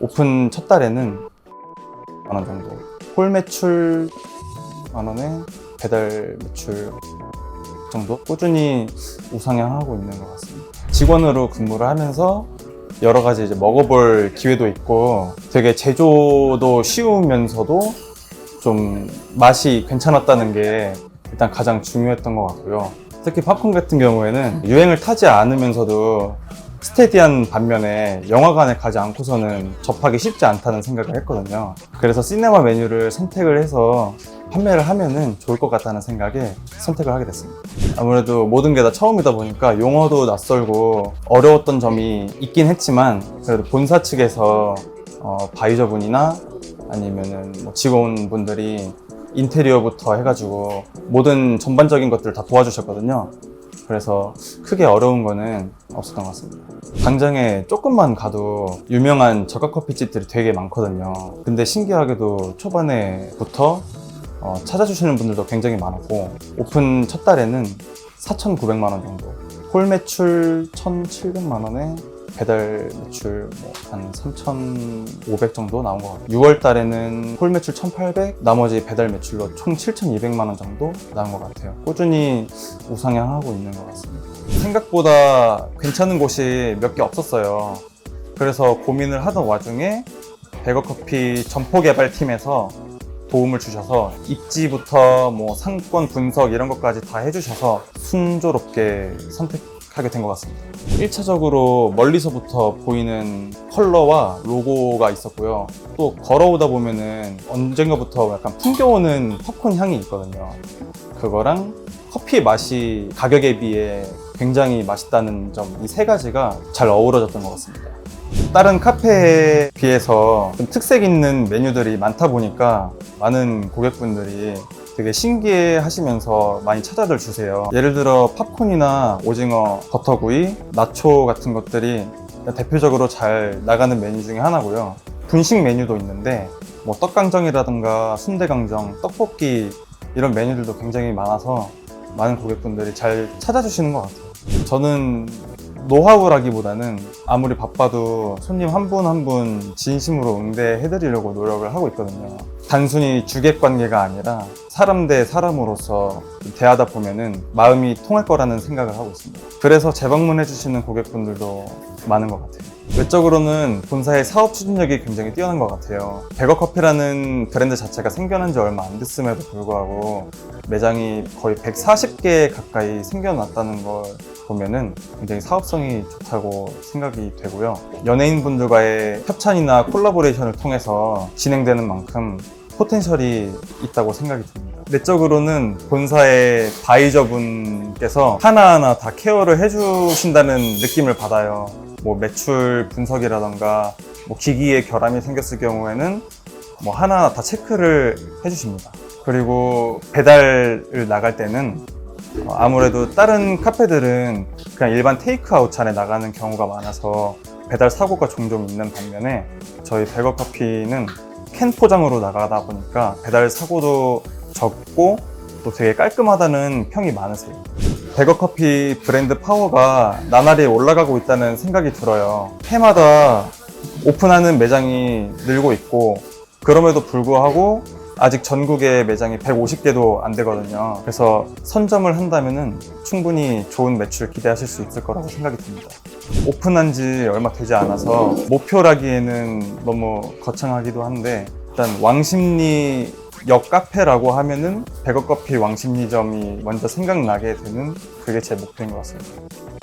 오픈 첫 달에는 만 원 정도. 홀 매출 만 원에 배달 매출 정도 꾸준히 우상향하고 있는 것 같습니다. 직원으로 근무를 하면서 여러 가지 이제 먹어볼 기회도 있고 되게 제조도 쉬우면서도 좀 맛이 괜찮았다는 게 일단 가장 중요했던 것 같고요. 특히 팝콘 같은 경우에는 유행을 타지 않으면서도 스테디한 반면에 영화관에 가지 않고서는 접하기 쉽지 않다는 생각을 했거든요. 그래서 시네마 메뉴를 선택을 해서 판매를 하면은 좋을 것 같다는 생각에 선택을 하게 됐습니다. 아무래도 모든 게 다 처음이다 보니까 용어도 낯설고 어려웠던 점이 있긴 했지만 그래도 본사 측에서 어, 바이저분이나 아니면은 뭐 직원분들이 인테리어부터 해가지고 모든 전반적인 것들을 다 도와주셨거든요. 그래서 크게 어려운 거는 없었던 것 같습니다. 당장에 조금만 가도 유명한 저가 커피집들이 되게 많거든요. 근데 신기하게도 초반에부터 어, 찾아주시는 분들도 굉장히 많았고 오픈 첫 달에는 4,900만 원 정도 홀 매출 1,700만 원에 배달 매출 뭐 한 3,500 정도 나온 것 같아요. 6월 달에는 홀 매출 1,800, 나머지 배달 매출로 총 7,200만 원 정도 나온 것 같아요. 꾸준히 우상향하고 있는 것 같습니다. 생각보다 괜찮은 곳이 몇 개 없었어요. 그래서 고민을 하던 와중에 백어커피 점포 개발팀에서 도움을 주셔서 입지부터 뭐 상권 분석 이런 것까지 다 해주셔서 순조롭게 선택 하게 된 것 같습니다. 1차적으로 멀리서부터 보이는 컬러와 로고가 있었고요. 또 걸어오다 보면은 언젠가부터 약간 풍겨오는 팝콘 향이 있거든요. 그거랑 커피 맛이 가격에 비해 굉장히 맛있다는 점 이 세 가지가 잘 어우러졌던 것 같습니다. 다른 카페에 비해서 좀 특색 있는 메뉴들이 많다 보니까 많은 고객분들이 되게 신기해 하시면서 많이 찾아들 주세요. 예를 들어 팝콘이나 오징어, 버터구이, 나초 같은 것들이 대표적으로 잘 나가는 메뉴 중에 하나고요. 분식 메뉴도 있는데 뭐 떡강정이라든가 순대강정, 떡볶이 이런 메뉴들도 굉장히 많아서 많은 고객분들이 잘 찾아주시는 것 같아요. 저는 노하우라기보다는 아무리 바빠도 손님 한 분 한 분 진심으로 응대해드리려고 노력을 하고 있거든요. 단순히 주객 관계가 아니라 사람 대 사람으로서 대하다 보면은 마음이 통할 거라는 생각을 하고 있습니다. 그래서 재방문해주시는 고객분들도 많은 것 같아요. 외적으로는 본사의 사업 추진력이 굉장히 뛰어난 것 같아요. 백어 커피라는 브랜드 자체가 생겨난 지 얼마 안 됐음에도 불구하고 매장이 거의 140개 가까이 생겨났다는 걸 보면은 굉장히 사업성이 좋다고 생각이 되고요. 연예인분들과의 협찬이나 콜라보레이션을 통해서 진행되는 만큼 포텐셜이 있다고 생각이 듭니다. 내적으로는 본사의 바이저분께서 하나하나 다 케어를 해주신다는 느낌을 받아요. 뭐 매출 분석이라던가 뭐 기기에 결함이 생겼을 경우에는 뭐 하나하나 다 체크를 해주십니다. 그리고 배달을 나갈 때는 어, 아무래도 다른 카페들은 그냥 일반 테이크아웃 잔에 나가는 경우가 많아서 배달 사고가 종종 있는 반면에 저희 백어 커피는 캔 포장으로 나가다 보니까 배달 사고도 적고 또 되게 깔끔하다는 평이 많으세요. 백어 커피 브랜드 파워가 나날이 올라가고 있다는 생각이 들어요. 해마다 오픈하는 매장이 늘고 있고 그럼에도 불구하고 아직 전국에 매장이 150개도 안 되거든요. 그래서 선점을 한다면은 충분히 좋은 매출 기대하실 수 있을 거라고 생각이 듭니다. 오픈한 지 얼마 되지 않아서 목표라기에는 너무 거창하기도 한데 일단 왕십리 역 카페라고 하면은 백어커피 왕십리점이 먼저 생각나게 되는 그게 제 목표인 것 같습니다.